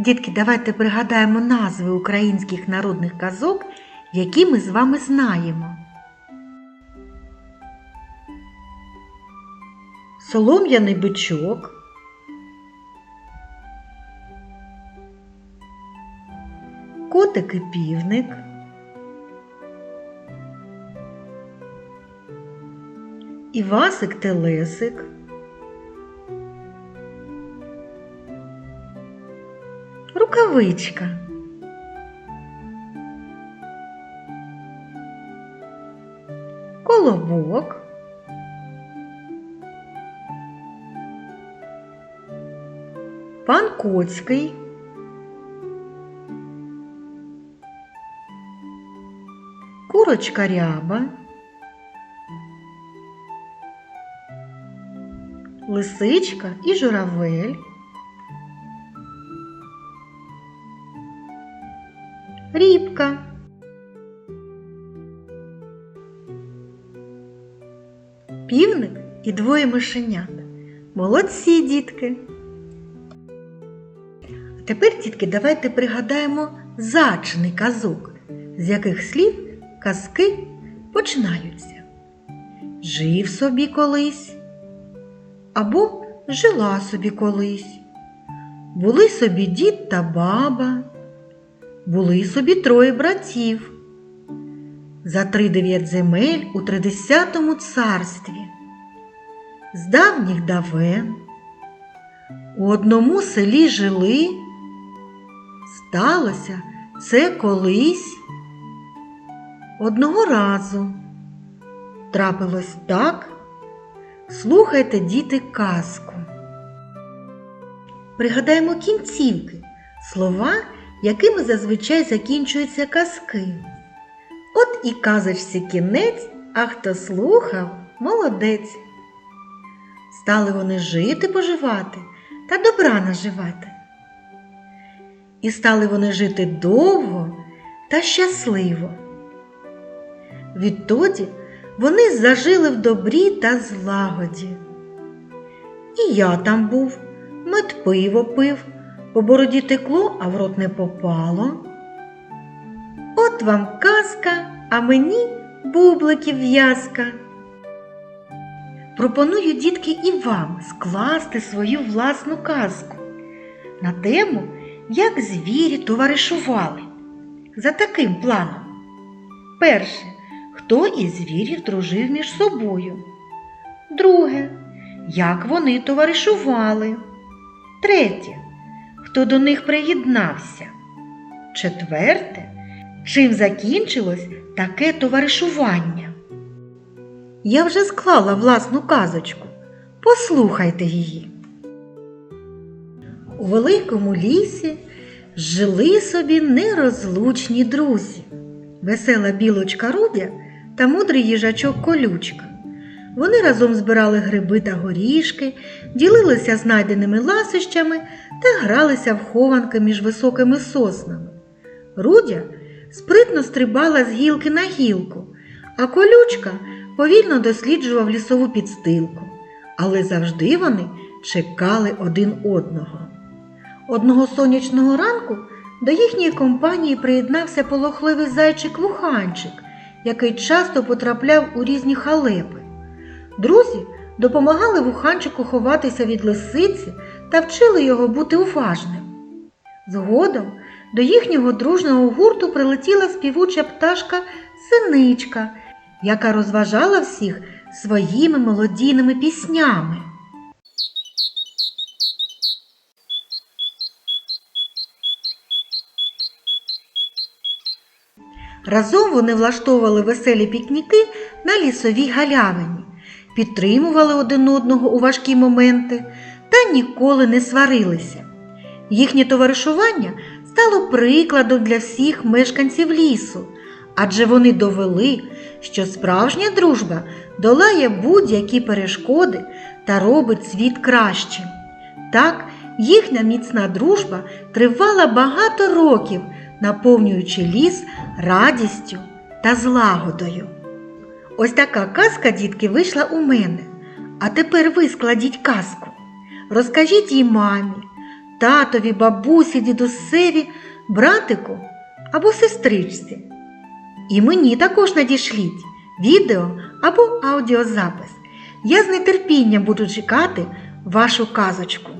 Дітки, давайте пригадаємо назви українських народних казок, які ми з вами знаємо. Солом'яний бичок. Котик і півник. Івасик Телесик. Рукавичка. Колобок. Пан Коцький. Курочка ряба. Лисичка і журавель. Півник і двоє мишенят. Молодці, дітки. А тепер, дітки, давайте пригадаємо зачини казок, з яких слів казки починаються. Жив собі колись або жила собі колись. Були собі дід та баба, були собі троє братів. За три дев'ять земель у тридесятому царстві. З давніх давен у одному селі жили. Сталося це колись. Одного разу трапилось так. Слухайте, діти, казку. Пригадаємо кінцівки, слова, якими зазвичай закінчуються казки. От і казочці кінець, а хто слухав, молодець. Стали вони жити поживати та добра наживати. І стали вони жити довго та щасливо. Відтоді вони зажили в добрі та злагоді. І я там був, мед пиво пив, по бороді текло, а в рот не попало. От вам казка, а мені бубликів в'язка. Пропоную, дітки, і вам скласти свою власну казку на тему, як звірі товаришували. За таким планом. Перше, хто із звірів дружив між собою. Друге, як вони товаришували. Третє, хто до них приєднався. Четверте, чим закінчилось таке товаришування. Я вже склала власну казочку. Послухайте її. У великому лісі жили собі нерозлучні друзі, весела білочка Рудя та мудрий їжачок колючка. Вони разом збирали гриби та горішки, ділилися знайденими ласощами та гралися в хованки між високими соснами. Рудя спритно стрибала з гілки на гілку, а колючка повільно досліджував лісову підстилку, але завжди вони чекали один одного. Одного сонячного ранку до їхньої компанії приєднався полохливий зайчик Вуханчик, який часто потрапляв у різні халепи. Друзі допомагали Вуханчику ховатися від лисиці та вчили його бути уважним. Згодом до їхнього дружного гурту прилетіла співуча пташка синичка, яка розважала всіх своїми мелодійними піснями. Разом вони влаштовували веселі пікніки на лісовій галявині, підтримували один одного у важкі моменти та ніколи не сварилися. Їхнє товаришування стало прикладом для всіх мешканців лісу, адже вони довели, що справжня дружба долає будь-які перешкоди та робить світ кращим. Так, їхня міцна дружба тривала багато років, наповнюючи ліс радістю та злагодою. Ось така казка, дітки, вийшла у мене. А тепер ви складіть казку. Розкажіть їй мамі, татові, бабусі, дідусеві, братику або сестричці. І мені також надішліть відео або аудіозапис. Я з нетерпінням буду чекати вашу казочку.